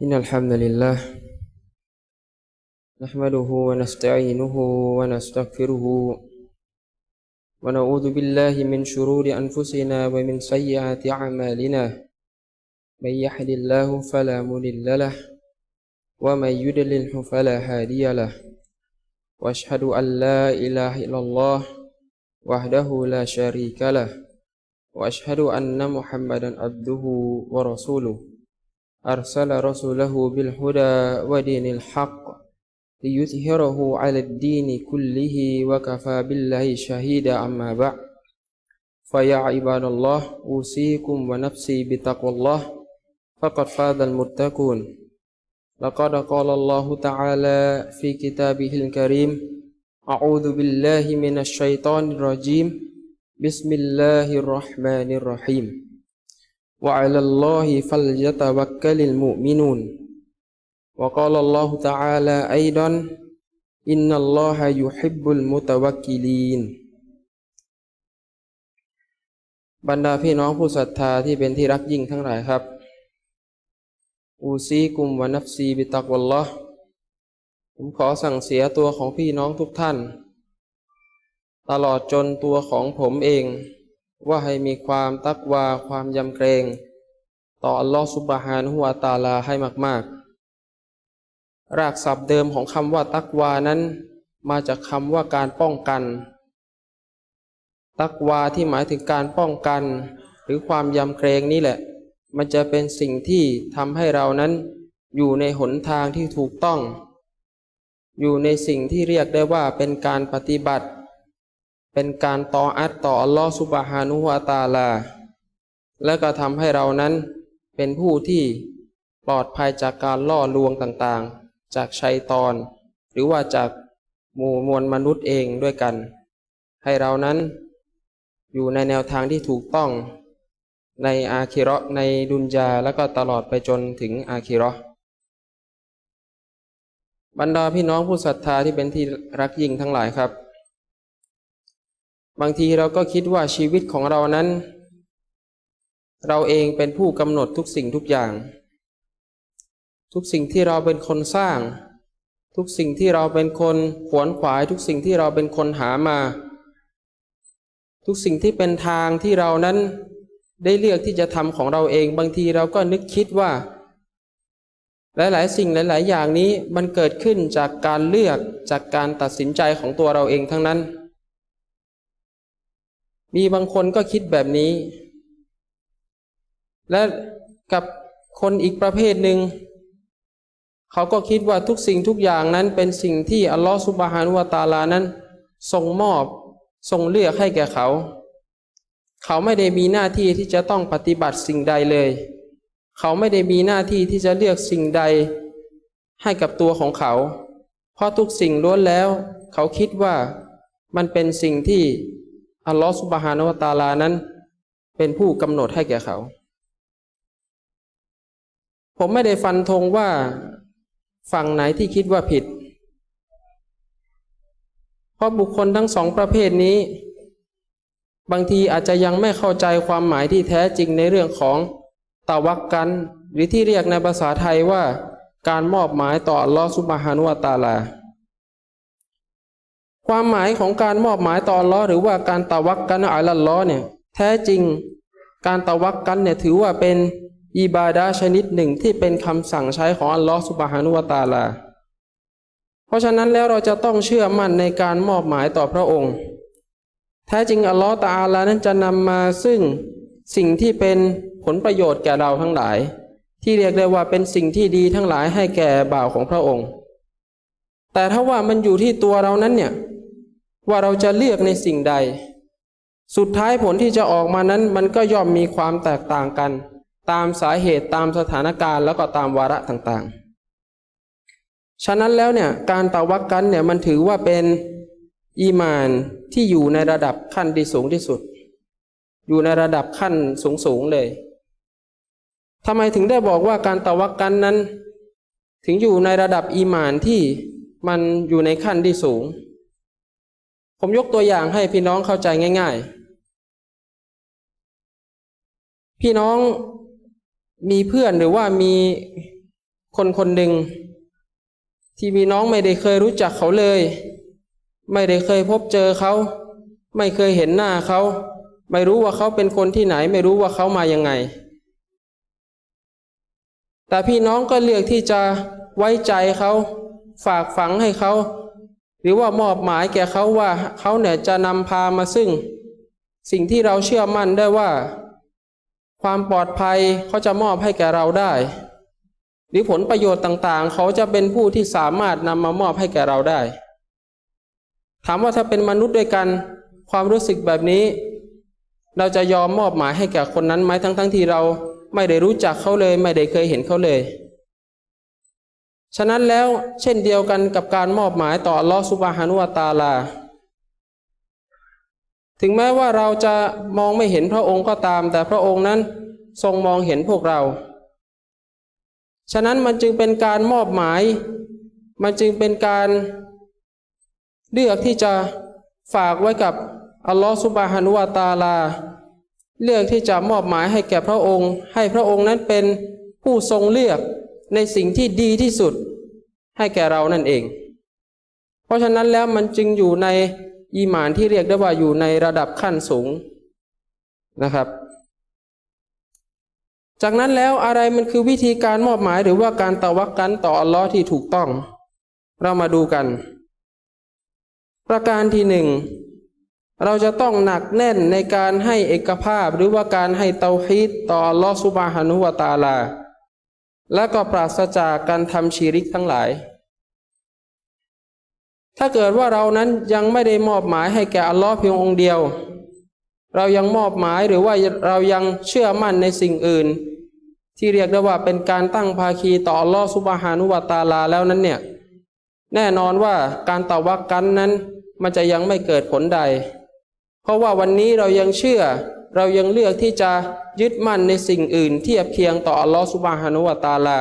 إن الحمد لله نحمده ونستعينه ونستغفره ونعوذ بالله من شرور أنفسنا ومن سيئات أعمالنا. من يهد الله فلا مضل له ومن يضلله فلا هادي له. وأشهد أن لا إله إلا الله وحده لا شريك له. وأشهد أن محمدا عبده ورسوله. أرسل رسوله بالهدى ودين الحق ليظهره على الدين كله وكفى بالله شهيدا أما بعد. فيا عباد الله أوصيكم ونفسي بتقوى الله فقد فاز المتقون. لقد قال الله تعالى في كتابه الكريم أعوذ بالله من الشيطان الرجيم. بسم الله الرحمن الرحيم. وعلى الله فليتوكل المؤمنون وقال الله تعالى أيضا إن الله يحب المتوكلين บรรดาพี่น้องผู้ศรัทธาที่เป็นที่รักยิ่งทั้งหลายครับ อูซีกุมวานัฟซีบิตักวัลลอฮ์ผมขอสั่งเสียตัวของพี่น้องทุกท่าน ตลอดจนตัวของผมเอง ว่าให้มีความตักวาความยำเกรง ต่ออัลลอฮฺสุบฮานะฮูวาตาลาให้มาก ๆ รากศัพท์เดิมของคำว่าตักวานั้น มาจากคำว่าการป้องกัน ตักวาที่หมายถึงการป้องกัน หรือความยำเกรงนี่แหละ มันจะเป็นสิ่งที่ทำให้เรานั้น อยู่ในหนทางที่ถูกต้อง อยู่ในสิ่งที่เรียกได้ว่าเป็นการปฏิบัติ เป็นการต่ออัดต่ออัลลอฮฺสุบฮานุวาตาลา และก็ทำให้เรานั้นเป็นผู้ที่ปลอดภัยจากการล่อลวงต่างๆ จากชัยตอน หรือว่าจากหมู่มวลมนุษย์เองด้วยกัน ให้เรานั้นอยู่ในแนวทางที่ถูกต้องในอาคิเราะห์ในดุนยาแล้วก็ตลอดไปจนถึงอาคิเราะห์บรรดาพี่น้องผู้ศรัทธาที่เป็นที่รักยิ่งทั้งหลายครับ บางทีเราก็คิดว่าชีวิตของเรานั้น เราเองเป็นผู้กำหนดทุกสิ่งทุกอย่าง ทุกสิ่งที่เราเป็นคนสร้าง ทุกสิ่งที่เราเป็นคนขวนขวายทุกสิ่งที่เราเป็นคนหามา ทุกสิ่งที่เป็นทางที่เรานั้นได้เลือกที่จะทำของเราเองบางทีเราก็นึกคิดว่า หลาย ๆ สิ่งหลาย ๆ อย่างนี้มันเกิดขึ้นจากการเลือกจากการตัดสินใจของตัวเราเองทั้งนั้น มีบางคนก็คิดแบบนี้ และกับคนอีกประเภทหนึ่ง เขาก็คิดว่าทุกสิ่งทุกอย่างนั้นเป็นสิ่งที่อัลลอฮฺสุบฮานุวาตาลานั้นทรงมอบทรงเลือกให้แก่เขา เขาไม่ได้มีหน้าที่ที่จะต้องปฏิบัติสิ่งใดเลย เขาไม่ได้มีหน้าที่ที่จะเลือกสิ่งใดให้กับตัวของเขา เพราะทุกสิ่งล้วนแล้ว เขาคิดว่ามันเป็นสิ่งที่ อัลลอฮฺสุบฮานวะตาลานั้น เป็นผู้กำหนดให้แก่เขา ผมไม่ได้ฟันธงว่าฝั่งไหนที่คิดว่าผิด เพราะบุคคลทั้งสองประเภทนี้ บางทีอาจจะยังไม่เข้าใจความหมายที่แท้จริงในเรื่องของตาวักกัน หรือที่เรียกในภาษาไทยว่าการมอบหมายต่ออัลลอฮฺสุบฮานุวะตาลา ความหมายของการมอบหมายต่ออัลลอฮ์หรือว่าการตาวักกันอัลลอฮ์เนี่ยแท้จริงการตาวักกันเนี่ยถือว่าเป็นอิบาดาชนิดหนึ่งที่เป็นคำสั่งใช้ของอัลลอฮ์สุบฮานุวตาลา เพราะฉะนั้นแล้วเราจะต้องเชื่อมั่นในการมอบหมายต่อพระองค์ แท้จริงอัลลอฮ์ตาอาลานั้นจะนำมาซึ่งสิ่งที่เป็นผลประโยชน์แก่เราทั้งหลาย ที่เรียกได้ว่าเป็นสิ่งที่ดีทั้งหลายให้แก่บ่าวของพระองค์ แต่ถ้าว่ามันอยู่ที่ตัวเรานั้นเนี่ย ว่าเราจะเลือกในสิ่งใด สุดท้ายผลที่จะออกมานั้นมันก็ย่อมมีความแตกต่างกัน ตามสาเหตุตามสถานการณ์แล้วก็ตามวาระต่างๆ ฉะนั้นแล้วเนี่ยการตาวักกันเนี่ยมันถือว่าเป็นอีมานที่อยู่ในระดับขั้นที่สูงที่สุด อยู่ในระดับขั้นสูงสูงเลยทำไมถึงได้บอกว่าการตาวักกันนั้น ถึงอยู่ในระดับอีมานที่มันอยู่ในขั้นที่สูง ผมยกตัวอย่างให้พี่น้องเข้าใจง่าย ๆ พี่น้องมีเพื่อนหรือว่ามีคนคนหนึ่ง ที่มีน้องไม่ได้เคยรู้จักเขาเลย ไม่ได้เคยพบเจอเขา ไม่เคยเห็นหน้าเขา ไม่รู้ว่าเขาเป็นคนที่ไหน ไม่รู้ว่าเขามายังไง แต่พี่น้องก็เลือกที่จะไว้ใจเขา ฝากฝังให้เขา หรือว่ามอบหมายแก่เขาว่าเขาเนี่ยจะนำพามาซึ่ง สิ่งที่เราเชื่อมั่นได้ว่า ความปลอดภัยเขาจะมอบให้แก่เราได้ หรือผลประโยชน์ต่างๆ เขาจะเป็นผู้ที่สามารถนำมามอบให้แก่เราได้ ถามว่าถ้าเป็นมนุษย์ด้วยกัน ความรู้สึกแบบนี้ เราจะยอมมอบหมายให้แก่คนนั้นไหมทั้งๆทที่เราไม่ได้รู้จักเขาเลย ไม่ได้เคยเห็นเขาเลย ฉะนั้นแล้วเช่นเดียวกันกับการมอบหมายต่ออัลลอฮฺซุบฮานุวะตาลา ถึงแม้ว่าเราจะมองไม่เห็นพระองค์ก็ตาม แต่พระองค์นั้นทรงมองเห็นพวกเรา ฉะนั้นมันจึงเป็นการมอบหมาย มันจึงเป็นการเลือกที่จะฝากไว้กับอัลลอฮฺซุบฮานุวะตาลา เลือกที่จะมอบหมายให้แก่พระองค์ ให้พระองค์นั้นเป็นผู้ทรงเลือก ในสิ่งที่ดีที่สุดให้แก่เรานั่นเอง เพราะฉะนั้นแล้วมันจึงอยู่ในอีหมานที่เรียกได้ว่าอยู่ในระดับขั้นสูงนะครับ จากนั้นแล้วอะไรมันคือวิธีการมอบหมายหรือว่าการตะวักกันต่ออัลลอฮ์ที่ถูกต้อง เรามาดูกัน ประการที่หนึ่งเราจะต้องหนักแน่นในการให้เอกภาพหรือว่าการให้เตาฮีดต่ออัลลอฮ์ซุบฮานุวะตาลา และก็ปราศจากการทำชีริกทั้งหลาย ถ้าเกิดว่าเรานั้นยังไม่ได้มอบหมายให้แก่อัลลอฮ์เพียงองค์เดียว เรายังมอบหมายหรือว่าเรายังเชื่อมั่นในสิ่งอื่น ที่เรียกได้ว่าเป็นการตั้งภาคีต่ออัลลอฮ์ซุบฮานุวะตาลาแล้วนั้นเนี่ยแน่นอนว่าการตะวักกันนั้น มันจะยังไม่เกิดผลใด เพราะว่าวันนี้เรายังเชื่อ เรายังเลือกที่จะยึดมั่นในสิ่งอื่น เทียบเคียงต่ออัลลอฮฺสุบฮานุวะตาลา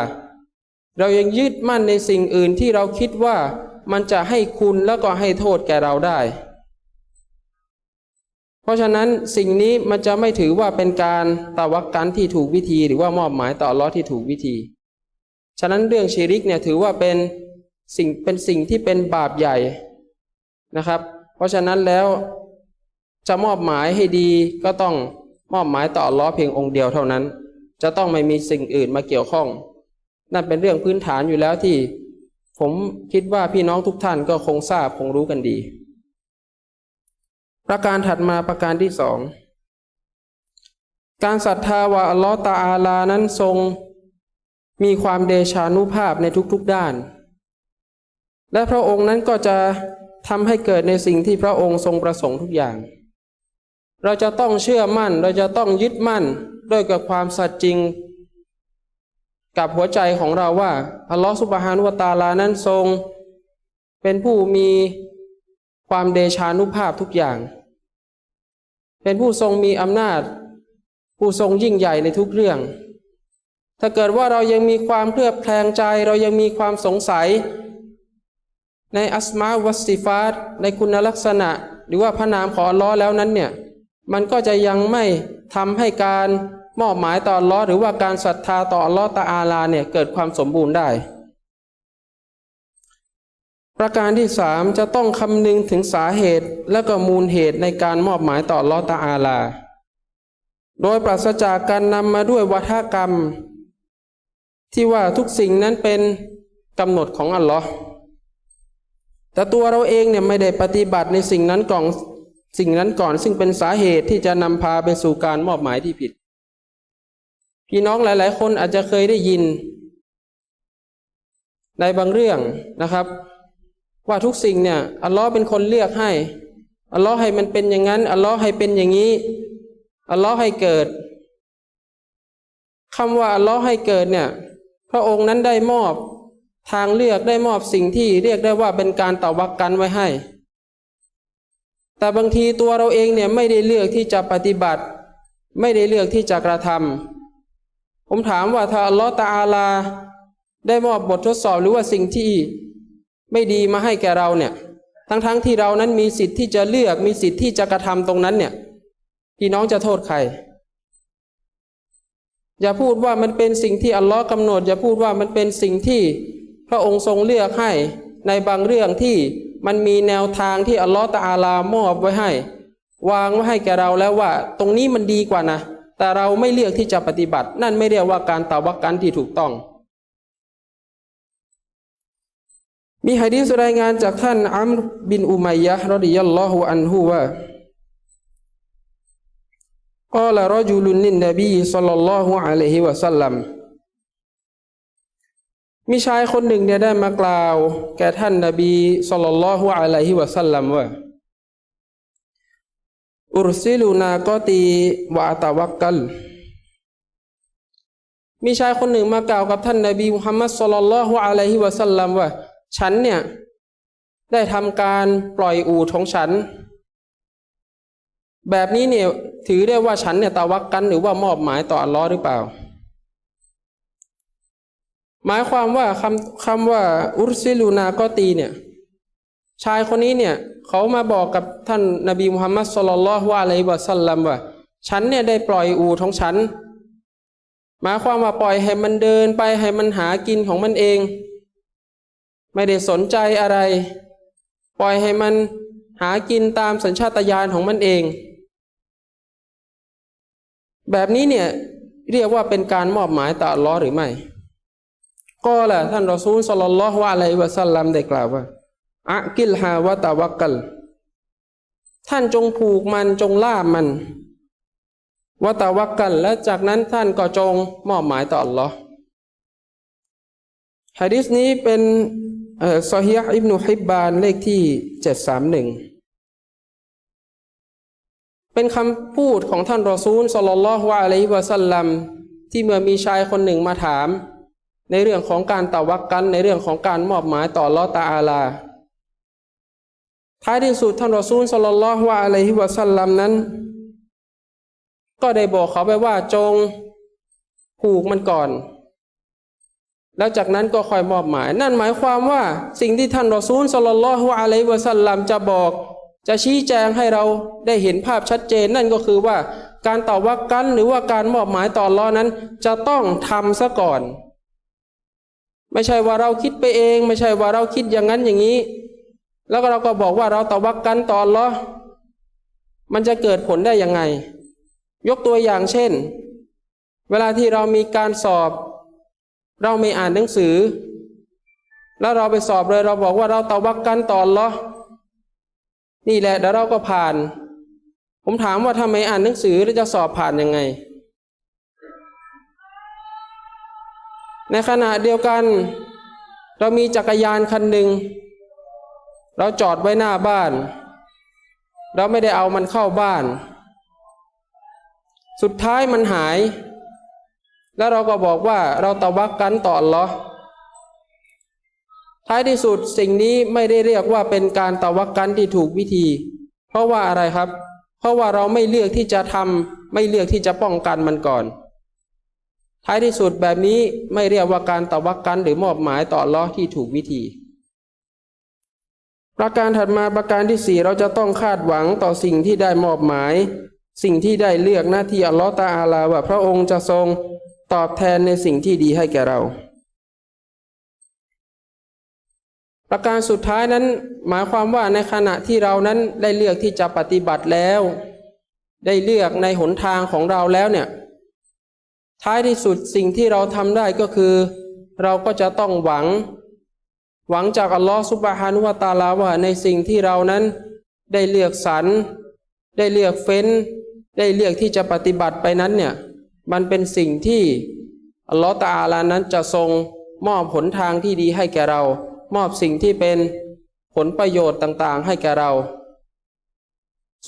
เรายังยึดมั่นในสิ่งอื่นที่เราคิดว่ามันจะให้คุณแล้วก็ให้โทษแก่เราได้ เพราะฉะนั้นสิ่งนี้มันจะไม่ถือว่าเป็นการตะวักกันที่ถูกวิธี หรือว่ามอบหมายต่ออัลลอฮ์ที่ถูกวิธี ฉะนั้นเรื่องชีริกเนี่ยถือว่าเป็นสิ่งเป็นสิ่งที่เป็นบาปใหญ่นะครับ เพราะฉะนั้นแล้ว จะมอบหมายให้ดีก็ต้องมอบหมายต่ออัลลอฮ์เพียงองค์เดียวเท่านั้น จะต้องไม่มีสิ่งอื่นมาเกี่ยวข้อง นั่นเป็นเรื่องพื้นฐานอยู่แล้วที่ ผมคิดว่าพี่น้องทุกท่านก็คงทราบคงรู้กันดี ประการถัดมาประการที่สองการศรัทธาว่าอัลลอฮ์ตาอาลานั้นทรง มีความเดชานุภาพในทุกๆด้าน และพระองค์นั้นก็จะทำให้เกิดในสิ่งที่พระองค์ทรงประสงค์ทุกอย่าง เราจะต้องเชื่อมั่น เราจะต้องยึดมั่นด้วยกับความสัตย์จริง กับหัวใจของเราว่าอัลลอฮฺสุบฮานุวตาลานั้นทรง เป็นผู้มีความเดชานุภาพทุกอย่าง เป็นผู้ทรงมีอำนาจ ผู้ทรงยิ่งใหญ่ในทุกเรื่อง ถ้าเกิดว่าเรายังมีความเคลือบแคลงใจ เรายังมีความสงสัย ในอัสมาวัสติฟาตในคุณลักษณะ หรือว่าพระนามของอัลลอฮ์แล้วนั้นเนี่ย มันก็จะยังไม่ทำให้การมอบหมายต่อลอหรือว่าการศรัทธาต่อลอตาอาลาเนี่ยเกิดความสมบูรณ์ได้ ประการที่สามจะต้องคำนึงถึงสาเหตุและก็มูลเหตุในการมอบหมายต่อลอตาอาลา โดยปราศจากการนำมาด้วยวัฒกรรม ที่ว่าทุกสิ่งนั้นเป็นกำหนดของอัลลอฮ์แต่ตัวเราเองเนี่ยไม่ได้ปฏิบัติในสิ่งนั้นก่อน สิ่งนั้นก่อนซึ่งเป็นสาเหตุที่จะนำพาไปสู่การมอบหมายที่ผิด พี่น้องหลาย ๆ คนอาจจะเคยได้ยิน ในบางเรื่องนะครับ ว่าทุกสิ่งเนี่ยอัลลอฮ์เป็นคนเลือกให้อัลลอฮ์ให้มันเป็นอย่างนั้นอัลลอฮ์ให้เป็นอย่างนี้อัลลอฮ์ให้เกิดคำว่าอัลลอฮ์ให้เกิดเนี่ย พระองค์นั้นได้มอบทางเลือกได้มอบสิ่งที่เรียกได้ว่าเป็นการตอวักกันไว้ให้ แต่บางทีตัวเราเองเนี่ยไม่ได้เลือกที่จะปฏิบัติ ไม่ได้เลือกที่จะกระทำผมถามว่าถ้าอัลลอฮฺตาอาลา ได้มอบบททดสอบหรือว่าสิ่งที่ไม่ดีมาให้แก่เราเนี่ย ทั้งๆทที่เรานั้นมีสิทธิ์ที่จะเลือกมีสิทธิ์ที่จะกระทำตรงนั้นเนี่ยพี่น้องจะโทษใคร อย่าพูดว่ามันเป็นสิ่งที่อัลลอฮ์กำหนด อย่าพูดว่ามันเป็นสิ่งที่พระองค์ทรงเลือกให้ในบางเรื่องที่ มันมีแนวทางที่อัลลอฮฺตาอาลามอบไว้ให้ วางไว้ให้แกเราแล้วว่า ตรงนี้มันดีกว่านะ แต่เราไม่เลือกที่จะปฏิบัติ นั่นไม่เรียกว่าการตาวักกันที่ถูกต้อง มีฮะดีสรายงานจากท่านอัมบินอุมัยยะรดิยัลลอฮุอันฮูว่ากลรจุลุนนินนบีสัลลัลลอฮุอะลัยฮิวะสัลลัม มีชายคนหนึ่งเนี่ยได้มากล่าว แก่ท่านนบีศ็อลลัลลอฮุอะลัยฮิวะสัลลัมว่าอุรซิลูนากอตีวะตะวักกัลมีชายคนหนึ่งมากล่าวกับท่านนบีมุฮัมมัดศ็อลลัลฮุอะลัยฮิวะสัลลัมว่า ฉันเนี่ย ได้ทำการปล่อยอูฐของฉัน แบบนี้เนี่ย ถือได้ว่าฉันเนี่ยตะวักกันหรือว่ามอบหมายต่ออัลลอฮ์หรือเปล่า หมายความว่าคำคำว่าอุรซิลูนาก็ตีเนี่ย ชายคนนี้เนี่ย เขามาบอกกับท่านนบีมุฮัมมัดสุลลัลลอฮุอะลัยฮิวะสัลลัมว่า ฉันเนี่ยได้ปล่อยอูของฉัน หมายความว่าปล่อยให้มันเดินไปให้มันหากินของมันเอง ไม่ได้สนใจอะไร ปล่อยให้มันหากินตามสัญชาตญาณของมันเอง แบบนี้เนี่ยเรียกว่าเป็นการมอบหมายต่ออัลลอหรือไม่ ก็แหละท่านรอซูลสลลัลลอฮุอะลัยฮิวะสัลลัมได้กล่าวว่าอะกิลฮาวะตะวักกัลท่านจงผูกมันจงล่ามันวะตะวักกัลและจากนั้นท่านก็จงมอบหมายต่ออัลลอฮ์ฮะดิษนี้เป็นเอ่อซอฮีฮ์อิบนุฮิบบานเลขที่เจ็ดสามหนึ่งเป็นคำพูดของท่านรอซูลสลลัลลอฮุอะลัยฮิวะสัลลัมที่เมื่อมีชายคนหนึ่งมาถาม ในเรื่องของการตะวักกันในเรื่องของการมอบหมายต่อลอตาอาลา ท้ายที่สุดท่านรอซูลสลลลอฮุอะลัยฮิวะสัลลัมนั้น ก็ได้บอกเขาไปว่าจงผูกมันก่อน แล้วจากนั้นก็ค่อยมอบหมาย นั่นหมายความว่าสิ่งที่ท่านรอซูลสลลลอฮุอะลัยฮิวะสัลลัมจะบอกจะชี้แจงให้เราได้เห็นภาพชัดเจนนั่นก็คือว่าการต่อวักกันหรือว่าการมอบหมายต่ออัลลอนั้น จะต้องทำซะก่อน ไม่ใช่ว่าเราคิดไปเอง ไม่ใช่ว่าเราคิดอย่างนั้นอย่างนี้ แล้วเราก็บอกว่าเราตวักกันตออัลลอมันจะเกิดผลได้ยังไง ยกตัวอย่างเช่น เวลาที่เรามีการสอบ เราไม่อ่านหนังสือ แล้วเราไปสอบเลยเราบอกว่าเราตวักกันตออัลลอนี่แหละเดี๋ยวเราก็ผ่าน ผมถามว่าทำไมอ่านหนังสือแล้วจะสอบผ่านยังไง ในขณะเดียวกัน เรามีจักรยานคันหนึ่ง เราจอดไว้หน้าบ้าน เราไม่ได้เอามันเข้าบ้าน สุดท้ายมันหาย แล้วเราก็บอกว่าเราตะวักกันต่ออัลลอท้ายที่สุดสิ่งนี้ไม่ได้เรียกว่าเป็นการตะวักกันที่ถูกวิธี เพราะว่าอะไรครับ เพราะว่าเราไม่เลือกที่จะทำไม่เลือกที่จะป้องกันมันก่อน ท้ายที่สุดแบบนี้ไม่เรียกว่าการตะวักกันหรือมอบหมายต่อลลอที่ถูกวิธี ประการถัดมาประการที่สี่เราจะต้องคาดหวังต่อสิ่งที่ได้มอบหมาย สิ่งที่ได้เลือกหน้าที่อัลลอฮ์ตาอาลาว่าพระองค์จะทรงตอบแทนในสิ่งที่ดีให้แก่เรา ประการสุดท้ายนั้นหมายความว่าในขณะที่เรานั้นได้เลือกที่จะปฏิบัติแล้ว ได้เลือกในหนทางของเราแล้วเนี่ย ท้ายที่สุดสิ่งที่เราทำได้ก็คือ เราก็จะต้องหวัง หวังจากอัลลอฮฺสุบฮานุวะตาลาว่าในสิ่งที่เรานั้นได้เลือกสรรได้เลือกเฟ้น ได้เลือกที่จะปฏิบัติไปนั้นเนี่ยมันเป็นสิ่งที่อัลลอฮฺตาอาลานั้นจะทรงมอบผลทางที่ดีให้แก่เรา มอบสิ่งที่เป็นผลประโยชน์ต่างๆ ให้แก่เรา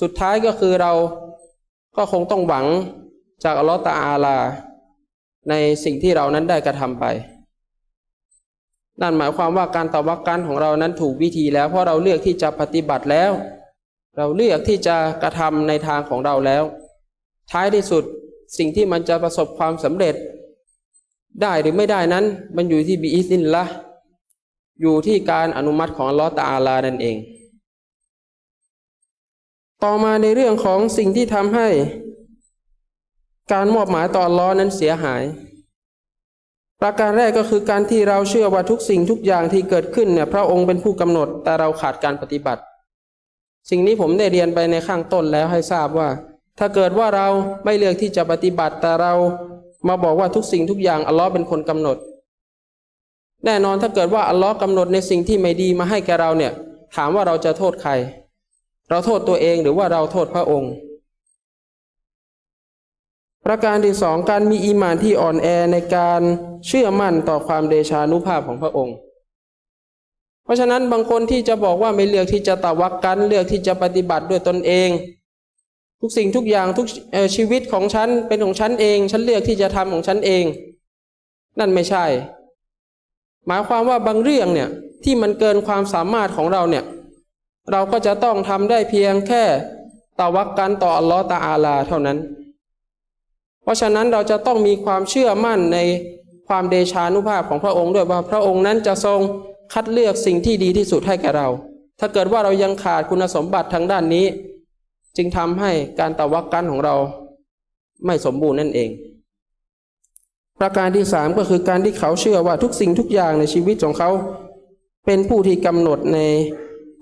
สุดท้ายก็คือเราก็คงต้องหวังจากอัลลอฮฺตาอาลา ในสิ่งที่เรานั้นได้กระทำไป นั่นหมายความว่าการตะวักกันของเรานั้นถูกวิธีแล้ว เพราะเราเลือกที่จะปฏิบัติแล้ว เราเลือกที่จะกระทำในทางของเราแล้ว ท้ายที่สุดสิ่งที่มันจะประสบความสำเร็จ ได้หรือไม่ได้นั้น มันอยู่ที่บีอิสินละอยู่ที่การอนุมัติของลอตาอาลานั่นเอง ต่อมาในเรื่องของสิ่งที่ทำให้ การมอบหมายต่ออัลลอฮ์นั้นเสียหาย ประการแรกก็คือการที่เราเชื่อว่าทุกสิ่งทุกอย่างที่เกิดขึ้นเนี่ยพระองค์เป็นผู้กำหนดแต่เราขาดการปฏิบัติ สิ่งนี้ผมได้เรียนไปในข้างต้นแล้วให้ทราบว่า ถ้าเกิดว่าเราไม่เลือกที่จะปฏิบัติแต่เรามาบอกว่าทุกสิ่งทุกอย่างอัลลอฮ์เป็นคนกำหนด แน่นอนถ้าเกิดว่าอัลลอฮ์กำหนดในสิ่งที่ไม่ดีมาให้แกเราเนี่ย ถามว่าเราจะโทษใคร เราโทษตัวเองหรือว่าเราโทษพระองค์ ประการที่สองการมีอีมานที่อ่อนแอในการเชื่อมั่นต่อความเดชานุภาพของพระองค์ เพราะฉะนั้นบางคนที่จะบอกว่าไม่เลือกที่จะตะวักกันเลือกที่จะปฏิบัติด้วยตนเอง ทุกสิ่งทุกอย่างทุกชีวิตของฉันเป็นของฉันเอง ฉันเลือกที่จะทำของฉันเอง นั่นไม่ใช่ หมายความว่าบางเรื่องเนี่ยที่มันเกินความสามารถของเราเนี่ย เราก็จะต้องทำได้เพียงแค่ตะวักกันต่ออัลลอฮ์ตาอาลาเท่านั้น เพราะฉะนั้นเราจะต้องมีความเชื่อมั่นในความเดชานุภาพของพระองค์ด้วยว่าพระองค์นั้นจะทรงคัดเลือกสิ่งที่ดีที่สุดให้แก่เรา ถ้าเกิดว่าเรายังขาดคุณสมบัติทางด้านนี้ จึงทำให้การตะวักกันของเราไม่สมบูรณ์นั่นเอง ประการที่สามก็คือการที่เขาเชื่อว่าทุกสิ่งทุกอย่างในชีวิตของเขา เป็นผู้ที่กำหนดใน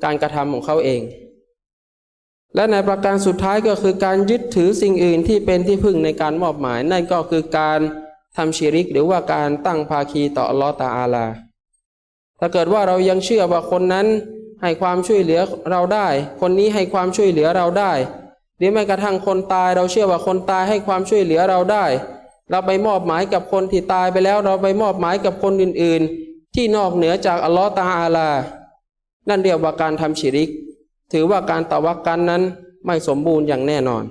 การกระทำของเขาเอง และในประการสุดท้ายก็คือการยึดถือสิ่งอื่นที่เป็นที่พึ่งในการมอบหมาย นั่นก็คือการทำชิริกหรือว่าการตั้งภาคีต่ออัลลอฮ์ตาอาลา ถ้าเกิดว่าเรายังเชื่อว่าคนนั้นให้ความช่วยเหลือเราได้ คนนี้ให้ความช่วยเหลือเราได้ หรือแม้กระทั่งคนตายเราเชื่อว่าคนตายให้ความช่วยเหลือเราได้ เราไปมอบหมายกับคนที่ตายไปแล้ว เราไปมอบหมายกับคนอื่น ๆ ที่นอกเหนือจากอัลลอฮ์ตาอาลา นั่นเรียกว่าการทำชิริก ถือว่าการตะวักกันนั้นไม่สมบูรณ์อย่างแน่นอน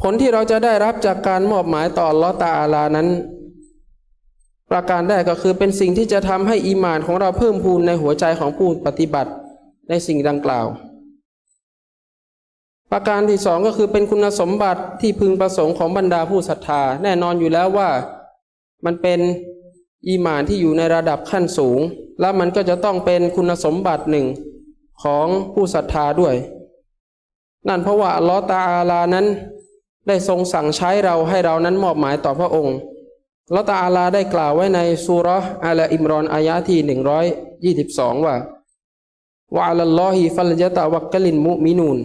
ผลที่เราจะได้รับจากการมอบหมายต่อลอตาอาลานั้น ประการแรกก็คือเป็นสิ่งที่จะทำให้อีหมานของเราเพิ่มพูนในหัวใจของผู้ปฏิบัติในสิ่งดังกล่าว ประการที่สองก็คือเป็นคุณสมบัติที่พึงประสงค์ของบรรดาผู้ศรัทธา แน่นอนอยู่แล้วว่ามันเป็นอีหมานที่อยู่ในระดับขั้นสูง แล้วมันก็จะต้องเป็นคุณสมบัติหนึ่งของผู้ศรัทธาด้วย นั่นเพราะว่าลอตาอาลานั้น ได้ทรงสั่งใช้เราให้เรานั้นมอบหมายต่อพระองค์ลอตาอาลาได้กล่าวไว้ในซูราะห์อาลอิมรอนอายะที่หนึ่งร้อยยี่สิบสองว่าวะอัลลอฮิฟัลยะตะวักกลินมุมินูน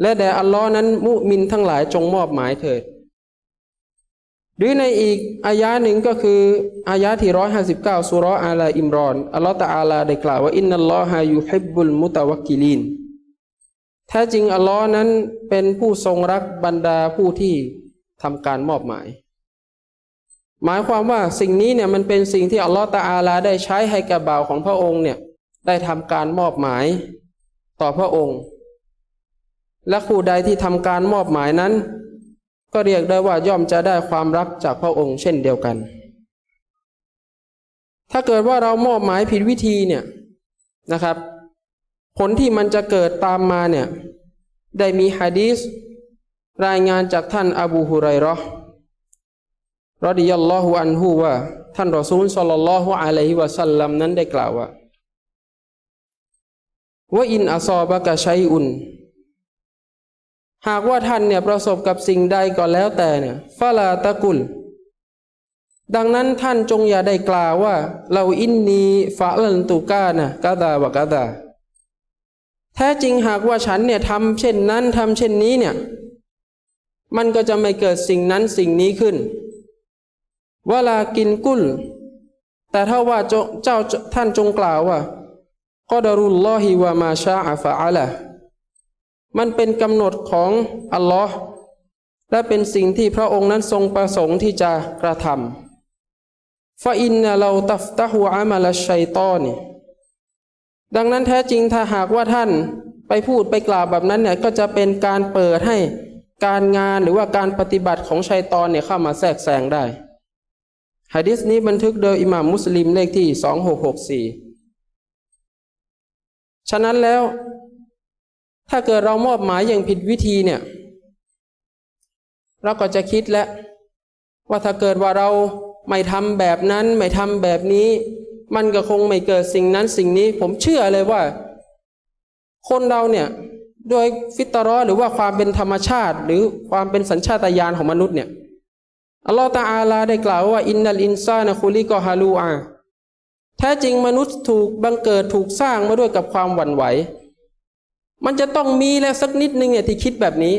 และแด่อัลลอฮ์นั้นมุมินทั้งหลายจงมอบหมายเถิด หรือในอีกอายะหนึ่งก็คืออายะที่ร้อยหาสิบเก้าสุรอาลอิมรอนอัลลอฮ์ตะอาลาได้กล่าวว่าอินนัลลอฮะยูฮิบบุลมุตะวักกิลีนแท้จริงอัลลอฮ์นั้นเป็นผู้ทรงรักบรรดาผู้ที่ทำการมอบหมาย หมายความว่าสิ่งนี้เนี่ยมันเป็นสิ่งที่อัลลอฮ์ตะอาลาได้ใช้ให้แก่บ่าวของพระองค์เนี่ยได้ทำการมอบหมายต่อพระองค์ และผู้ใดที่ทำการมอบหมายนั้น ก็เรียกได้ว่าย่อมจะได้ความรักจากพระองค์เช่นเดียวกัน ถ้าเกิดว่าเรามอบหมายผิดวิธีเนี่ยนะครับ ผลที่มันจะเกิดตามมาเนี่ยได้มีฮะดีษรายงานจากท่านอบูฮุไรราะรดิยัลลอฮุอันฮูว่า ท่านรอซูลสัลลัลลอฮุอะลัยฮิวะสัลลัมนั้นได้กล่าวว่าว่าอินอัซอบะกะชัยอุน หากว่าท่านเนี่ยประสบกับสิ่งใดก็แล้วแต่เนี่ยฟาลาตะกุล ดังนั้นท่านจงอย่าได้กล่าวว่า เราอินนีฟาลันตุกานะกาดาวกาดาแท้จริงหากว่าฉันเนี่ยทำเช่นนั้นทำเช่นนี้เนี่ย มันก็จะไม่เกิดสิ่งนั้นสิ่งนี้ขึ้นวลากินกุล แต่ถ้าว่าเจ้าท่านจงกล่าวว่ากอดารุลลอฮิวะมาชาอาฟะอาละ มันเป็นกำหนดของอัลลอฮ์และเป็นสิ่งที่พระองค์นั้นทรงประสงค์ที่จะกระทำฟาอินนะเราตัฟตะฮูอามาลชัยตอนี่ดังนั้นแท้จริงถ้าหากว่าท่านไปพูดไปกล่าวแบบนั้นเนี่ยก็จะเป็นการเปิดให้การงานหรือว่าการปฏิบัติของชัยตอนเนี่ยเข้ามาแทรกแซงได้ฮะดิษนี้บันทึกโดยอิหม่ามมุสลิมเลขที่สองหกหกสี่ฉะนั้นแล้ว ถ้าเกิดเรามอบหมายอย่างผิดวิธีเนี่ยเราก็จะคิดแล้วว่าถ้าเกิดว่าเราไม่ทำแบบนั้นไม่ทำแบบนี้ มันก็คงไม่เกิดสิ่งนั้นสิ่งนี้ ผมเชื่อเลยว่า คนเราเนี่ยโดยฟิตรอหรือว่าความเป็นธรรมชาติ หรือความเป็นสัญชาตญาณของมนุษย์เนี่ยอัลลอฮฺตาอาลาได้กล่าวว่าอินนัลอินซานะคุลิกอฮาลูอาแท้จริงมนุษย์ถูกบังเกิดถูกสร้างมาด้วยกับความหวั่นไหว มันจะต้องมีแล้วสักนิดนึงเนี่ยที่คิดแบบนี้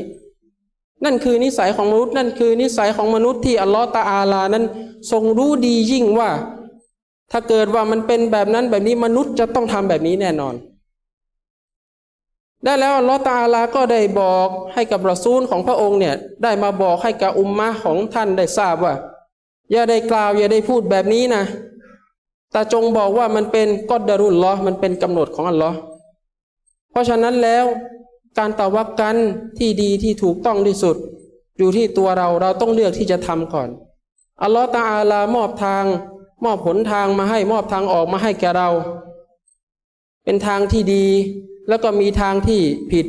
นั่นคือนิสัยของมนุษย์ นั่นคือนิสัยของมนุษย์ที่อัลลอฮฺตาอาลานั้น ทรงรู้ดียิ่งว่า ถ้าเกิดว่ามันเป็นแบบนั้นแบบนี้มนุษย์จะต้องทำแบบนี้แน่นอน ได้แล้วอัลลอฮฺตาอาลาก็ได้บอกให้กับรอซูลของพระองค์เนี่ยได้มาบอกให้กับอุมมะของท่านได้ทราบว่า อย่าได้กล่าวอย่าได้พูดแบบนี้นะแต่จงบอกว่ามันเป็นกอดดารุลลอฮ์มันเป็นกำหนดของอัลลอฮ์ เพราะฉะนั้นแล้วการตะวักกันที่ดีที่ถูกต้องที่สุด อยู่ที่ตัวเราเราต้องเลือกที่จะทำก่อน อัลลอฮฺตาอาลามอบทาง มอบผลทางมาให้มอบทางออกมาให้แก่เรา เป็นทางที่ดีแล้วก็มีทางที่ผิด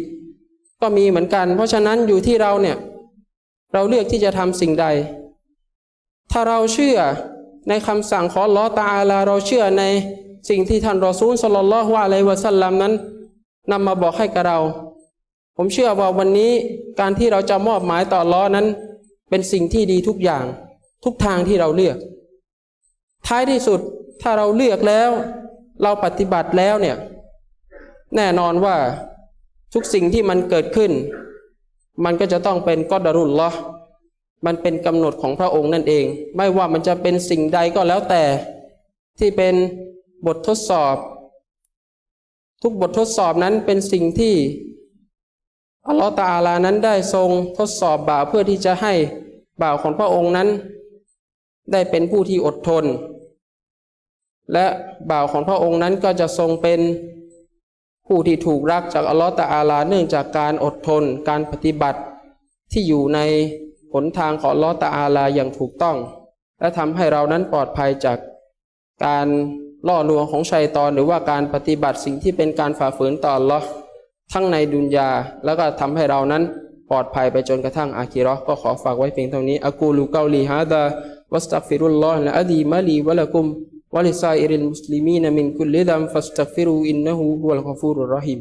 ก็มีเหมือนกัน เพราะฉะนั้นอยู่ที่เราเนี่ย เราเลือกที่จะทำสิ่งใด ถ้าเราเชื่อในคำสั่งของอัลลอฮฺตาอาลาเราเชื่อในสิ่งที่ท่านรอซูลสลลัลลอฮุอะลัยวะสัลลัมนั้น นำมาบอกให้กับเรา ผมเชื่อว่าวันนี้การที่เราจะมอบหมายต่อลลอนั้น เป็นสิ่งที่ดีทุกอย่าง ทุกทางที่เราเลือก ท้ายที่สุดถ้าเราเลือกแล้ว เราปฏิบัติแล้วเนี่ย แน่นอนว่าทุกสิ่งที่มันเกิดขึ้น มันก็จะต้องเป็นกอดรุลลอมันเป็นกำหนดของพระองค์นั่นเอง ไม่ว่ามันจะเป็นสิ่งใดก็แล้วแต่ ที่เป็นบททดสอบ ทุกบททดสอบนั้นเป็นสิ่งที่อัลลอฮฺตาอาลานั้นได้ทรงทดสอบบ่าวเพื่อที่จะให้บ่าวของพระองค์นั้น ได้เป็นผู้ที่อดทน และบ่าวของพระองค์นั้นก็จะทรงเป็นผู้ที่ถูกรักจากอัลลอฮฺตาอาลาเนื่องจากการอดทนการปฏิบัติที่อยู่ในหนทางของอัลลอฮฺตาอาลาอย่างถูกต้อง และทำให้เรานั้นปลอดภัยจากการ ล่อลวงของชัยตอนหรือว่าการปฏิบัติสิ่งที่เป็นการฝ่าฝืนต่ออัลอทั้งในดุนยาแล้วก็ทำให้เรานั้นปลอดภัยไปจนกระทั่งอาคีรอก็ขอฝากไว้เพียงเท่านี้อักูลูกาลีฮาดาวัสตักฟิรุลลอฮ์ละอดีมะลีวะละกุมวะลิซาอิริลมุสลิมีนมินคุลลิดัมฟัสตักฟิรูอินนะฮูวัลกฟูรุรรหิม